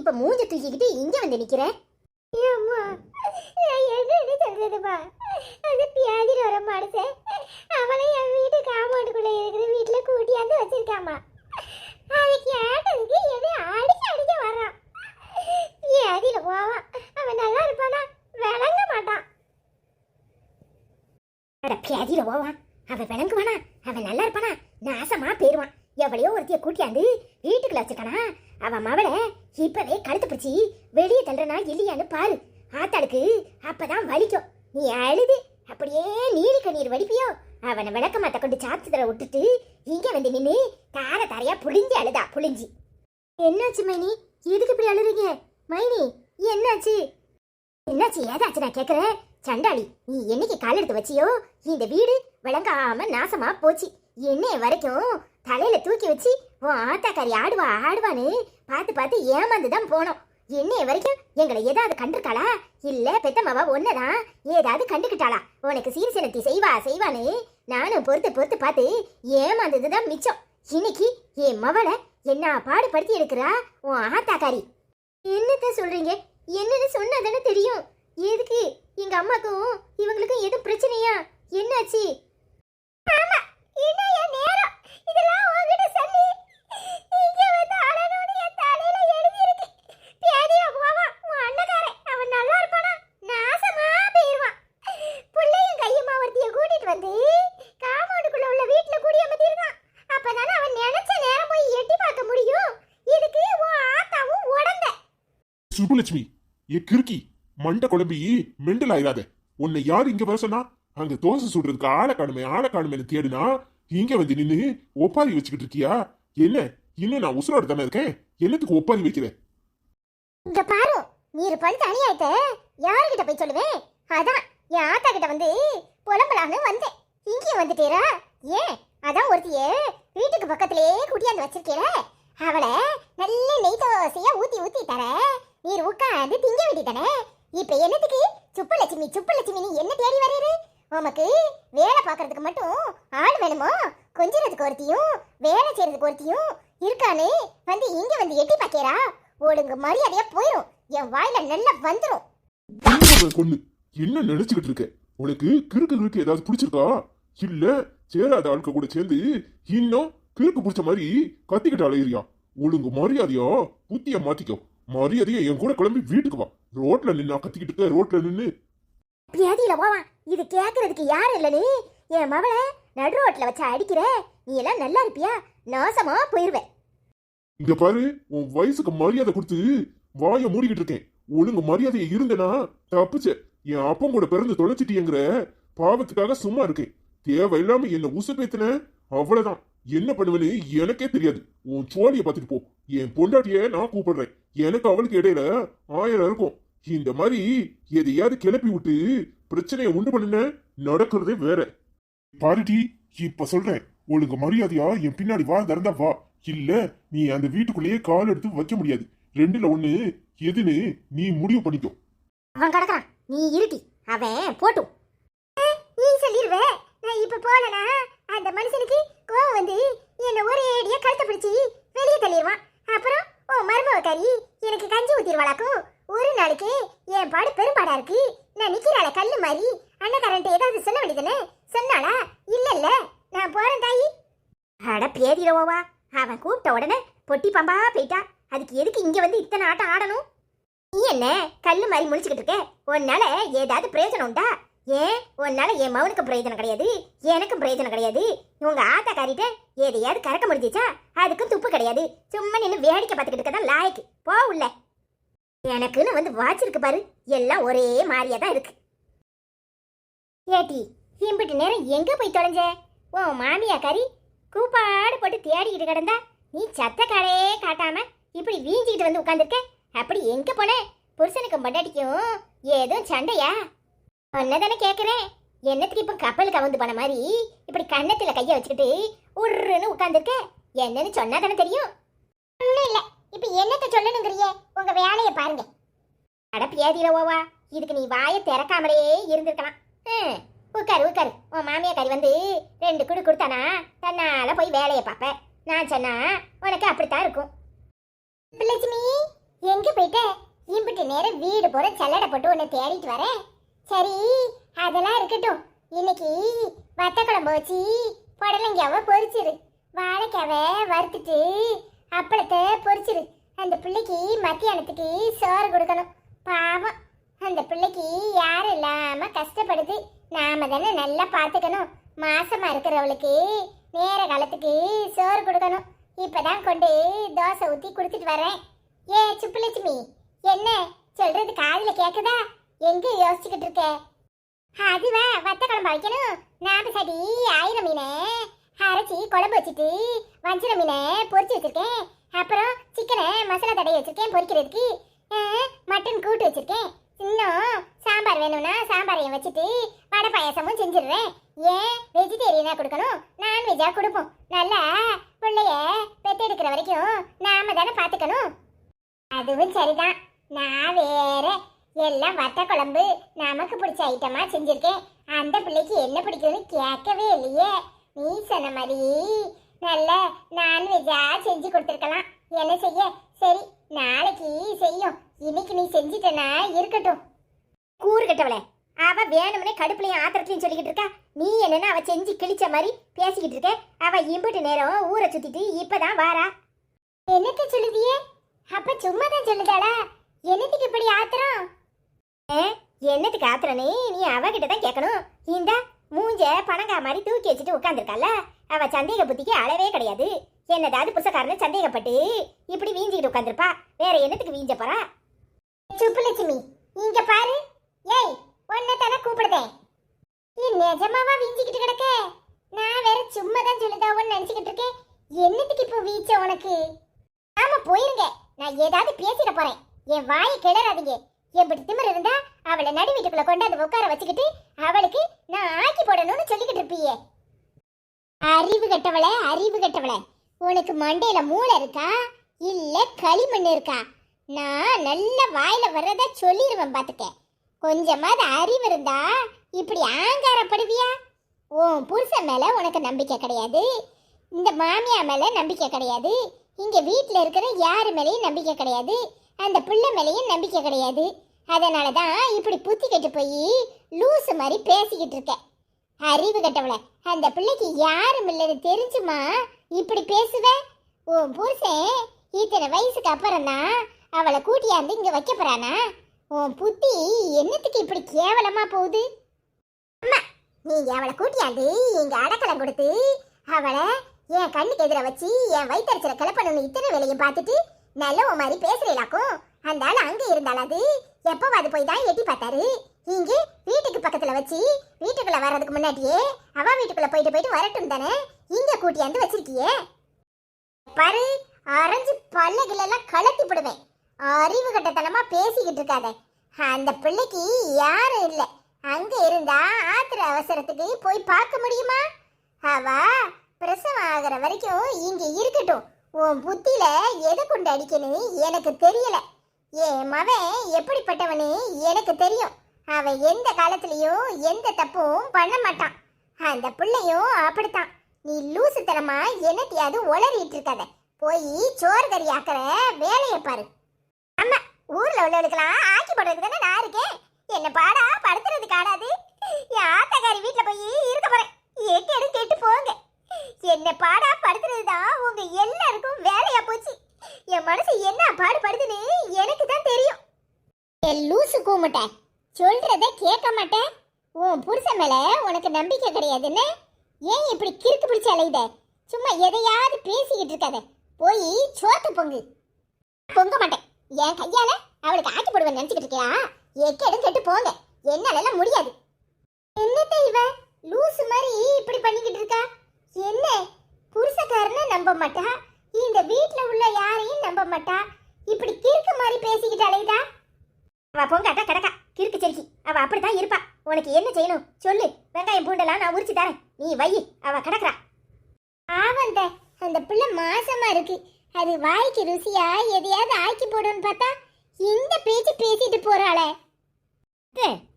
இப்ப மூஞ்ச தூக்கிக்கிட்டு இங்க வந்து நிக்கிற? அம்மா நான் என்னன்னு சொல்றதுமா அந்த பியாதியில் வர மனுஷன் அவனை என் வீட்டு காம்பவுண்டுக்குள்ள இருக்கிற வீட்டுல கூட்டியாந்து வச்சிருக்காமா. அதை கேட்டதுக்கு என்னை அடிக்க அடிக்க வர்றான். பியாதியில் போவான் அவன் நல்லா இருப்பானா? விளங்க மாட்டான். அட பியாதியில போவான் அவன் விளங்குவானா? அவன் நல்லா இருப்பானா? நாசமா போயிடுவான் எவ்வளையோ ஒருத்திய கூட்டியாந்து வீட்டுக்குள்ள வச்சிருக்கானா? அவன் மவளை இப்பவே கழுத்து பிடிச்சி வெளியே தள்ளுறனா இல்லையான்னு பாரு. ஆத்தாளுக்கு அப்பதான் வலிக்கும். நீ அழுது அப்படியே நீலி கண்ணீர் வடிப்பியோ. அவனை விளக்க மாட்ட கொண்டு சாத்துதல விட்டுட்டு இங்க வந்து நின்று தார தாரையா புளிஞ்சி அழுதா புளிஞ்சி என்னாச்சு மைனி? எதுக்கு இப்படி அழுறீங்க? மைனி என்னாச்சு? என்னாச்சு? ஏதாச்சு நான் கேக்குறேன். சண்டாளி நீ என்னைக்கு கால் எடுத்து வச்சியோ? இந்த வீடு விளங்காம நாசமா போச்சு. என்னைய வரைக்கும் தலையில தூக்கி வச்சு உன் ஆத்தாக்காரி ஆடுவா ஆடுவான்னு பார்த்து பார்த்து ஏமாந்து தான் போனோம். என்னைய வரைக்கும் எங்களை ஏதாவது கண்டிருக்காளா? இல்ல பெத்தம்மாவா ஒன்னதான்? ஏதாவது கண்டுக்கிட்டாளா உனக்கு சீர்சனத்தி செய்வா செய்வான்னு நானும் பொறுத்து பொறுத்து பார்த்து ஏமாந்தது தான் மிச்சம். இன்னைக்கு என் மவளை என்ன பாடுபடுத்தி எடுக்கிறா உன் ஆத்தாக்காரி? என்னத்த சொல்றீங்க? என்னன்னு சொன்னாதானே தெரியும். எதுக்கு? எங்க அம்மாக்கும் இவங்களுக்கும் எதுவும் பிரச்சனையா? என்னாச்சு? இன்னும் என் நேரம்? உன் கையுமா வந்து உள்ள நினைச்ச போய் எட்டி பார்க்க முடியும். உன் சுப்புலட்சுமி ஏ கிறுக்கி மண்டை குழம்பி மெண்டல் ஆயிடாத உன்னை யார் இங்க வர சொன்னா? அங்க தோசை சுடுறதுக்கு ஆளை காணுமே ஆளை காணுமேனு தேடுனா இங்க வந்து நின்னு ஒப்பாரி வச்சுக்கிட்டு இருக்கியா? என்ன? இன்னும் நான் உசுரோட தானே இருக்கேன்? என்னத்துக்கு ஒப்பாரி வைக்கிற? இந்த பாரு நீர் பழுத்த அநியாயத்த யாருகிட்ட போய் சொல்லுவேன் அதான் என் ஆத்தா கிட்ட வந்து புலம்பலான்னு வந்தேன். இங்கேயும் வந்துட்டேரா ஏன்? அதான் ஒருத்திய வீட்டுக்கு பக்கத்திலேயே குடியாந்து வச்சிருக்கேல. அவளை நல்ல நெய் தோசையா ஊத்தி ஊத்தி தர. நீர் உட்காந்து திங்க வேண்டியதானே இப்ப என்னத்துக்கு? சுப்புலட்சுமி சுப்புலட்சுமி நீ என்ன தேடி வரீரு உமக்கு வேலை பார்க்கறதுக்கு மட்டும் ஆள் வேணுமா? கொஞ்சிறதுக்கு ஒருத்தியும் வேலை செய்யறதுக்கு ஒருத்தியும் இருக்கானே. வந்து இங்க வந்து எட்டி பாக்கேரா ஒழுங்கு மரியாதையா போயிடும் என் வாயில நல்லா வந்துரும். உன்னை என்ன நினைச்சுக்கிட்டு இருக்க? உனக்கு கிறுக்கு கிறுக்கு ஏதாவது பிடிச்சிருக்கா? இல்ல சேராத ஆட்கள் கூட சேர்ந்து இன்னும் கிறுக்கு பிடிச்ச மாதிரி கத்திக்கிட்டு அலையிறியா? ஒழுங்கு மரியாதையா? புத்திய மாத்திக்கோ. மரியாதையா என் கூட கிளம்பி வீட்டுக்கு வா. ரோட்ல நின்னா கத்திக்கிட்டு இருக்க ரோட்ல நின்னு பியாதியில போவான் இது கேக்குறதுக்கு யாரும் நீ? என் மவளை நடு ரோட்ல வச்சு அடிக்கிற. நீ எல்லாம் நல்லா இருப்பியா? நாசமா போயிருவேன். இங்க பாரு உன் வயசுக்கு மரியாதை கொடுத்து வாயை மூடிக்கிட்டு இருக்கேன். ஒழுங்கு மரியாதையை இருந்தனா தப்புச்ச. என் அப்பன் கூட பிறந்து தொலைச்சிட்டியங்கிற பாவத்துக்காக சும்மா இருக்கேன். தேவையில்லாம என்ன உசு பேத்தின அவ்வளவுதான். என்ன பண்ணுவேன்னு எனக்கே தெரியாது. உன் சோழியை பார்த்துட்டு போ. என் பொண்டாட்டிய நான் கூப்பிடுறேன். எனக்கு அவளுக்கு இடையில ஆயிரம் இருக்கும். இந்த மாதிரி எதையாவது கிளப்பி விட்டு பிரச்சனையை உண்டு பண்ணுன நடக்கிறதே வேற. பாருடி இப்ப சொல்றேன். ஒழுங்கு மரியாதையா என் பின்னாடி வா திறந்தா வா. இல்ல நீ அந்த வீட்டுக்குள்ளேயே கால் எடுத்து வைக்க முடியாது. ரெண்டுல ஒண்ணு எதுன்னு நீ முடிவு பண்ணிக்கோ. அவன் கிடக்குறான். நீ இருட்டி அவன் போட்டும் நீ சொல்லிருவே நான் இப்ப போலனா அந்த மனுஷனுக்கு கோவம் வந்து என்ன ஒரே அடியா கழுத்தை பிடிச்சி வெளியே தள்ளிடுவான் அப்புறம் ஓ மருமகக்காரி எனக்கு கஞ்சி ஊத்திடுவாளாக்கும் ஒரு நாளைக்கு என் பாடு பெரும்பாடா இருக்கு நான் நிக்கிறாள கல்லு மாதிரி அண்ணக்காரன்ட்ட ஏதாவது சொல்ல வேண்டியதானே சொன்னாளா இல்ல இல்ல நான் போறேன் தாயி அட பேதிரவோவா அவன் கூப்பிட்ட உடனே பொட்டி பம்பா போயிட்டா. அதுக்கு எதுக்கு இங்க வந்து இத்தனை ஆட்டம் ஆடணும்? நீ என்ன கல்லு மாதிரி முடிச்சுக்கிட்டு இருக்க? உன்னால ஏதாவது பிரயோஜனம் உண்டா? ஏன்? உன்னால என் மவனுக்கு பிரயோஜனம் கிடையாது. எனக்கும் பிரயோஜனம் கிடையாது. உங்க ஆத்தாக்காரிட்ட எதையாவது கறக்க முடிஞ்சிச்சா? அதுக்கும் துப்பு கிடையாது. சும்மா நின்று வேடிக்கை பார்த்துக்கிட்டு இருக்கதான் லாய்க்கு. போ உள்ள. எனக்குன்னு வந்து வாட்சிருக்கு பாரு. எல்லாம் ஒரே மாதிரியா தான் இருக்கு. ஏட்டி இம்பிட்டு நேரம் எங்க போய் தொலைஞ்ச? உன் மாமியா கறி கூப்பாடு போட்டு தேடிக்கிட்டு கிடந்தா நீ சத்த கடையே காட்டாம இப்படி வீஞ்சிக்கிட்டு வந்து உட்காந்துருக்க அப்படி எங்க போன? புருஷனுக்கும் பொண்டாட்டிக்கும் ஏதும் சண்டையா? ஒன்னதானே கேட்குறேன் என்னத்துக்கு இப்ப கப்பல் கவுந்து போன மாதிரி இப்படி கண்ணத்தில் கைய வச்சுக்கிட்டு உருன்னு உட்காந்துருக்க என்னன்னு சொன்னா தானே தெரியும்? ஒண்ணும் இல்ல. இப்ப என்னத்த சொல்லணுங்கிறிய? உங்க வேலையை பாருங்க. அட பியாதியில ஓவா. இதுக்கு நீ வாயை திறக்காமலேயே இருந்திருக்கலாம். ஹம், உட்காரு உட்காரு உன் மாமியாக்காரி வந்து ரெண்டு குடு கொடுத்தானா? தன்னால போய் வேலையை பார்ப்பேன் நான் சொன்னா உனக்கு அப்படித்தான் இருக்கும். லட்சுமி எங்க போயிட்ட? இம்பிட்டு நேரம் வீடு போற சல்லடை போட்டு உன்னை தேடிட்டு வரேன் சரி அதெல்லாம் இருக்கட்டும். இன்னைக்கு வத்த குழம்பு வச்சு புடலங்காவை பொரிச்சிரு. வாழைக்காவை வறுத்துட்டு அப்பளத்தை பொரிச்சிரு. அந்த பிள்ளைக்கு மத்தியானத்துக்கு சோறு கொடுக்கணும். பாவம். அந்த பிள்ளைக்கு யாரும் இல்லாம கஷ்டப்படுது. நாம தானே நல்லா பார்த்துக்கணும். மாசமா இருக்கிறவளுக்கு நேர காலத்துக்கு சோறு கொடுக்கணும். இப்பதான் கொண்டு தோசை ஊத்தி கொடுத்துட்டு வரேன். ஏ சுப்புலட்சுமி என்ன? சொல்றது காதுல கேக்குதா? எங்க யோசிச்சுக்கிட்டு இருக்க? அதுவா வத்த குழம்பு வைக்கணும் நாட்டு சடி ஆயிரம் மீனை. அரைச்சி குழம்பு வச்சுட்டு வஞ்சிர மீனை பொரிச்சு வச்சிருக்கேன். அப்புறம் சிக்கனை மசாலா தடவி வச்சிருக்கேன் பொரிக்கிறதுக்கு. மட்டன் கூட்டு வச்சிருக்கேன். இன்னும் சாம்பார் வேணும்னா சாம்பாரையும் வச்சுட்டு வடை பாயசமும் செஞ்சிடுறேன். ஏன்? வெஜிடேரியனா கொடுக்கணும்? நான்வெஜ்ஜா கொடுப்போம். நல்லா பிள்ளைய பெத்தெடுக்கிற வரைக்கும் நாம தானே பார்த்துக்கணும் அதுவும் சரிதான். நான் வேற எல்லாம் வத்த குழம்பு நமக்கு பிடிச்ச ஐட்டமா செஞ்சிருக்கேன். அந்த பிள்ளைக்கு என்ன பிடிக்கும்னு கேட்கவே இல்லையே. நீ சொன்ன மாதிரி நல்ல நான்வெஜ்ஜா செஞ்சு கொடுத்துருக்கலாம். என்ன செய்ய? சரி நாளைக்கு செய்யும். இன்னைக்கு நீ செஞ்சிட்டனா இருக்கட்டும். கூறு கட்டவளே அவ வேணும்னே கடுப்புலையும் ஆத்திரத்துலையும் சொல்லிக்கிட்டு இருக்கா. நீ என்னன்னா அவ செஞ்சு கிழிச்ச மாதிரி பேசிக்கிட்டு இருக்க. அவ இம்புட்டு நேரம் ஊரை சுத்திட்டு இப்பதான் வாரா. என்னத்த சொல்லுதியே? அப்ப சும்மா தான் சொல்லுதாளா? என்னத்துக்கு இப்படி ஆத்திரம்? ஏ, என்னத்துக்கு ஆத்திரனே நீ அவகிட்ட தான் கேட்கணும். இந்த மூஞ்ச பணங்கா மாதிரி தூக்கி வச்சுட்டு உட்காந்துருக்கால அவ சந்தேக புத்திக்கு அளவே கிடையாது. என்னதாவது புருஷக்காரன சந்தேகப்பட்டு இப்படி வீஞ்சிக்கிட்டு உட்காந்துருப்பா வேற என்னத்துக்கு வீஞ்ச போறா? சுப்புலட்சுமி இங்க பாரு. ஏய் ஒன்ன தானே கூப்பிடுதேன். நீ நிஜமாவா வீஞ்சிக்கிட்டு கிடக்க? நான் வேற சும்மா தான் சொல்லுதாவோன்னு நினைச்சுக்கிட்டு இருக்கேன். என்னத்துக்கு இப்போ வீச்ச உனக்கு? ஆமா போயிருங்க. நான் ஏதாவது பேசிட போறேன். என் வாயை கிளறாதீங்க. எப்படி திமிர் இருந்தா அவளை நடு வீட்டுக்குள்ள கொண்டாந்து உட்கார வச்சுக்கிட்டு அவளுக்கு நான் ஆக்கி போடணும்னு சொல்லிக்கிட்டு இருப்பீயே. அறிவு கெட்டவளே அறிவு கெட்டவளே. உனக்கு மண்டையில மூளை இருக்கா? இல்ல களிமண் இருக்கா? நான் நல்ல வாயில வர்றத சொல்லிடுவேன் பார்த்துக்கேன் கொஞ்சமாவது அறிவு இருந்தா இப்படி ஆங்காரப்படுவியா? உன் புருஷன் மேல உனக்கு நம்பிக்கை கிடையாது. இந்த மாமியா மேல நம்பிக்கை கிடையாது. இங்க வீட்டில் இருக்கிற யாரு மேலேயும் நம்பிக்கை கிடையாது. அந்த பிள்ளை மேலேயும் நம்பிக்கை கிடையாது. அதனால தான் இப்படி புத்தி கெட்டு போய் லூசு மாதிரி பேசிக்கிட்டு இருக்க. அறிவு கெட்டவள அந்த பிள்ளைக்கு யாரும் இல்லைன்னு தெரிஞ்சுமா? இப்படி பேசுவ? உன் புருஷன் இத்தனை வயசுக்கு அப்புறம் தான் அவளை கூட்டியாந்து இங்கே வைக்க போறானா? உன் புத்தி என்னத்துக்கு இப்படி கேவலமா போகுது? அம்மா நீங்க அவளை கூட்டியாந்து இங்க அடக்கலம் கொடுத்து அவளை என் கண்ணுக்கு எதிர வச்சு என் வயிற்றுல கிளப்பணும்னு இத்தனை வேலையும் பார்த்துட்டு நல்ல மாதிரி பேசுறீங்களாக்கும்? அந்த ஆள் அங்கே இருந்தாலும் அது போய் தான் எட்டி பார்த்தாரு. இங்கே வீட்டுக்கு பக்கத்தில் வச்சு வீட்டுக்குள்ளே வர்றதுக்கு முன்னாடியே அவ வீட்டுக்குள்ளே போயிட்டு போயிட்டு வரட்டும் தானே? இங்க கூட்டியாந்து வச்சிருக்கியே? பாரு அரைஞ்சு பல்லகிலெல்லாம் கலத்தி விடுவேன் அறிவு கட்டத்தனமா பேசிக்கிட்டு இருக்காத. அந்த பிள்ளைக்கு யாரும் இல்ல. அங்க இருந்தா ஆத்திர அவசரத்துக்கு போய் பார்க்க முடியுமா? அவ பிரசவம் ஆகிற வரைக்கும் இங்க இருக்கட்டும். உன் புத்தியில எதை கொண்டு அடிக்கணும் எனக்கு தெரியல. என் மவன் எப்படிப்பட்டவனு எனக்கு தெரியும். அவன் எந்த காலத்திலையும் எந்த தப்பும் பண்ண மாட்டான். அந்த பிள்ளையும் அப்படித்தான். நீ லூசுத்தனமா என்னத்தையாவது உளறிட்டு இருக்காத போய் சோறு கறி ஆக்கிற வேலையை பாரு. ஆமா ஊர்ல உள்ளவளுக்கெல்லாம் ஆக்கி போடுறதுக்கு தானே நான் இருக்கேன். என்ன பாடா படுத்துறது காணாது. என் ஆத்தக்காரி வீட்டுல போய் இருக்க போறேன். எட்டு கெட்டு போங்க. என்ன பாடா படுத்துறது தான் உங்க எல்லாருக்கும் வேலையா போச்சு. என் மனசு என்ன பாடுபடுதுன்னு எனக்கு தான் தெரியும். என் லூசு கூமிட்டேன் சொல்றத கேட்க மாட்டேன். உன் புருஷன் மேல உனக்கு நம்பிக்கை கிடையாதுன்னு ஏன் இப்படி கிறுக்கு பிடிச்ச அலையுத சும்மா எதையாவது பேசிக்கிட்டு இருக்காத. போய் சோத்து பொங்கு. பொங்க மாட்டேன். என் கையால அவளுக்கு ஆக்கி போடுவேன் நினைச்சுக்கிட்டு இருக்கியா? எக்கேடும் கெட்டு போங்க. என்னால முடியாது. என்னத்த இவ? லூசு மாதிரி இப்படி பண்ணிக்கிட்டு இருக்கா? என்ன? புருஷக்காரனை நம்ப மாட்டா? இந்த வீட்டில் உள்ள யாரையும் நம்ப மாட்டா? இப்படி கிறுக்கு மாதிரி பேசிக்கிட்டு அலையுதா? அவ பொங்காட்டா கிடக்கா. கிறுக்கு செருக்கி. அவ அப்படித்தான் இருப்பா. உனக்கு என்ன செய்யணும்? சொல்லு. வெங்காயம் பூண்டெல்லாம் நான் உரிச்சு தரேன். நீ வை அவ கிடக்குறா. ஆவந்த அந்த பிள்ளை மாசமா இருக்கு. அது வாய்க்கு ருசியா எதையாவது ஆக்கி போடுன்னு பார்த்தா இந்த பேச்சு பேசிட்டு போறாளே.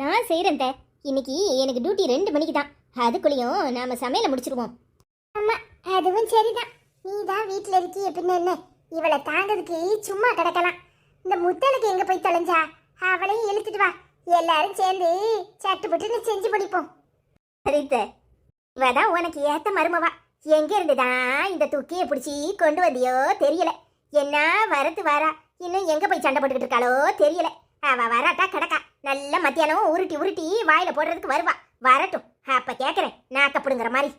நான் செய்யறேன். இன்னைக்கு எனக்கு டியூட்டி ரெண்டு மணிக்கு தான். அதுக்குள்ளேயும் நாம சமையலை முடிச்சிருவோம். ஆமா அதுவும் சரிதான். நீ தான் வீட்டுல இருக்கிய பின்ன என்ன? இவளை தாங்கிறதுக்கு சும்மா கிடக்கலாம். இந்த முத்தலுக்கு போய் தொலைஞ்சா? அவளையும் இழுத்துட்டு வா. எல்லாரும் சேர்ந்து சட்டு புட்டுன்னு செஞ்சு முடிப்போம். சரித்த. இவதான் உனக்கு ஏத்த மருமவா. எங்க இருந்துதான் இந்த துக்கியை பிடிச்சி கொண்டு வந்தியோ தெரியல. என்ன வரத்து வரா? இன்னும் எங்க போய் சண்டை போட்டுக்கிட்டு இருக்காளோ தெரியல. அவ வராட்டா கிடக்கா. நல்ல மத்தியானம் உருட்டி உருட்டி வாயில போடுறதுக்கு வருவா. வரட்டும். அப்ப கேக்குறேன். நாக்கப்படுங்கிற மாதிரி.